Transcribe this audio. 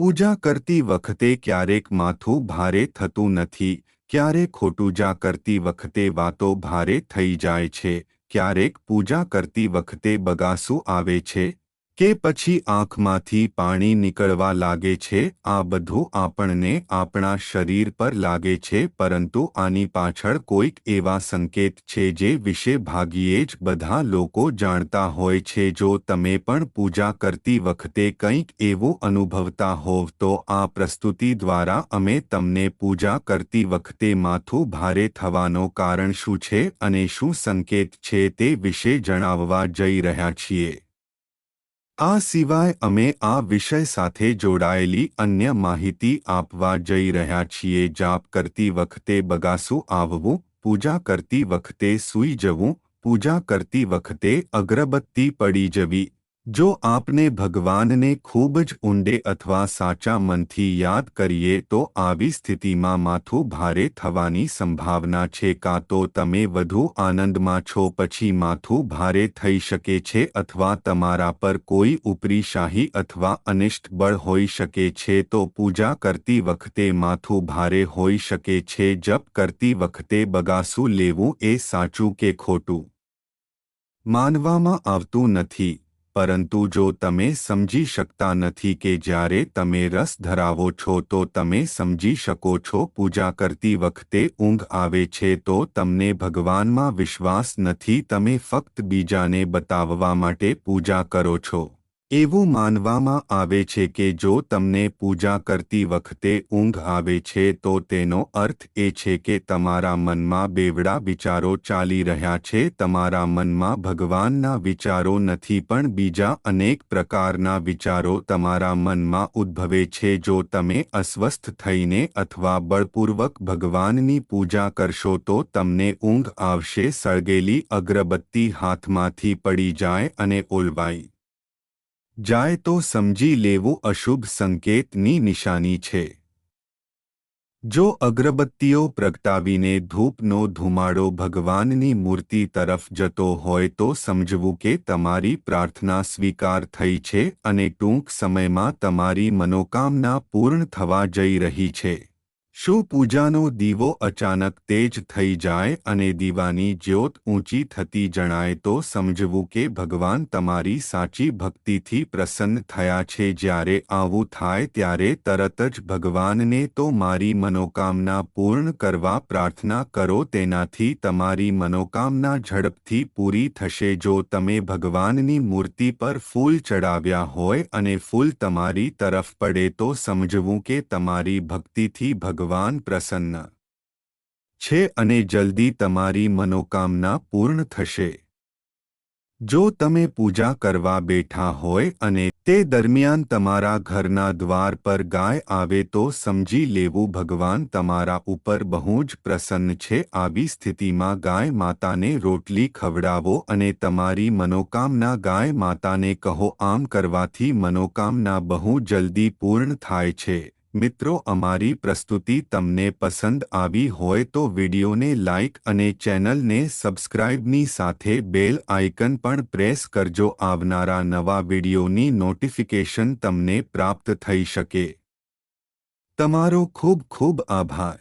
પૂજા કરતી વખતે ક્યારેક માથું ભારે થતું નથી ક્યારેક ખોટુજા કરતી વખતે વાતો ભારે થઈ જાય છે, ક્યારેક પૂજા કરતી વખતે બગાસું આવે છે. કે પછી આંખમાંથી પાણી નીકળવા લાગે છે, આ બધું આપણને આપણા શરીર પર લાગે છે, પરંતુ આની પાછળ કોઈક એવા સંકેત છે જે વિશે ભાગીએ જ બધા લોકો જાણતા હોય છે. જો તમે પણ પૂજા કરતી વખતે કંઈક એવું અનુભવતા હોવ, તો આ પ્રસ્તુતિ દ્વારા અમે તમને પૂજા કરતી વખતે માથું ભારે થવાનો કારણ શું છે અને શું સંકેત છે તે વિશે જણાવવા જઈ રહ્યા છીએ. આ સિવાય અમે આ વિષય સાથે જોડાયેલી અન્ય માહિતી આપવા જઈ રહ્યા છીએ. જાપ કરતી વખતે બગાસું આવવું, પૂજા કરતી વખતે સૂઈ જવું, પૂજા કરતી વખતે અગરબત્તી પડી જવી જો આપને ભગવાનને ખૂબ જ ઊંડે અથવા સાચા મનથી યાદ કરીએ તો આવી સ્થિતિમાં માથું ભારે થવાની સંભાવના છે કાં તો તમે વધુ આનંદમાં છો પછી માથું ભારે થઈ શકે છે અથવા તમારા પર કોઈ ઉપરી શાહી અથવા અનિષ્ટ બળ હોઈ શકે છે તો પૂજા કરતી વખતે માથું ભારે હોઈ શકે છે, જપ કરતી વખતે બગાસું લેવું એ સાચું કે ખોટું? માનવામાં આવતું નથી. પરંતુ જો તમે સમજી શકતા નથી કે જ્યારે તમે રસ ધરાવો છો તો તમે સમજી શકો છો પૂજા કરતી વખતે ઊંઘ આવે છે તો તમને ભગવાનમાં વિશ્વાસ નથી, તમે ફક્ત બીજાને બતાવવા માટે પૂજા કરો છો. એવું માનવામાં આવે છે કે જો તમને પૂજા કરતી વખતે ઊંઘ આવે છે તો તેનો અર્થ એ છે કે તમારા મનમાં બેવડા વિચારો ચાલી રહ્યા છે. તમારા મનમાં ભગવાનના વિચારો નથી પણ બીજા અનેક પ્રકારના વિચારો તમારા મનમાં ઉદ્ભવે છે. જો તમે અસ્વસ્થ થઈને અથવા બળપૂર્વક ભગવાનની પૂજા કરશો તો તમને ઊંઘ આવશે. સળગેલી અગરબત્તી હાથમાંથી પડી જાય અને ઓલવાઈ જાય તો સમજી લેવું અશુભ સંકેતની નિશાની છે. જો અગરબત્તીઓ પ્રગટાવીને ધૂપનો ધુમાડો ભગવાનની મૂર્તિ તરફ જતો હોય તો સમજવું કે તમારી પ્રાર્થના સ્વીકાર થઈ છે અને ટૂંક સમયમાં તમારી મનોકામના પૂર્ણ થવા જઈ રહી છે. શું પૂજાનો દીવો અચાનક તેજ થઈ જાય અને દીવાની જ્યોત ઊંચી થતી જણાય તો સમજવું કે ભગવાન તમારી સાચી ભક્તિથી પ્રસન્ન થયા છે. જ્યારે આવું થાય ત્યારે તરત જ ભગવાનને તો મારી મનોકામના પૂર્ણ કરવા પ્રાર્થના કરો, તેનાથી તમારી મનોકામના ઝડપથી પૂરી થશે. જો તમે ભગવાનની મૂર્તિ પર ફૂલ ચડાવ્યા હોય અને ફૂલ તમારી તરફ પડે તો સમજવું કે તમારી ભક્તિથી ભગવાન ભગવાન પ્રસન્ન. છે અને જલ્દી તમારી મનોકામના પૂર્ણ થશે. જો તમે પૂજા કરવા બેઠા હોય અને તે દરમિયાન તમારા ઘરના દ્વાર પર ગાય આવે તો સમજી લેવું ભગવાન તમારા ઉપર બહુ જ પ્રસન્ન છે. આવી સ્થિતિમાં ગાય માતાને રોટલી ખવડાવો અને તમારી મનોકામના ગાય માતાને કહો આમ કરવાથી મનોકામના બહુ જલ્દી પૂર્ણ થાય છે. મિત્રો, અમારી પ્રસ્તુતિ તમને પસંદ આવી હોય તો વિડીયોને લાઇક અને ચેનલને સબસ્ક્રાઇબની સાથે બેલ આઇકન પણ પ્રેસ કરજો. આવનારા નવા વિડીયોની નોટિફિકેશન તમને પ્રાપ્ત થઈ શકે. તમારો ખૂબ ખૂબ આભાર.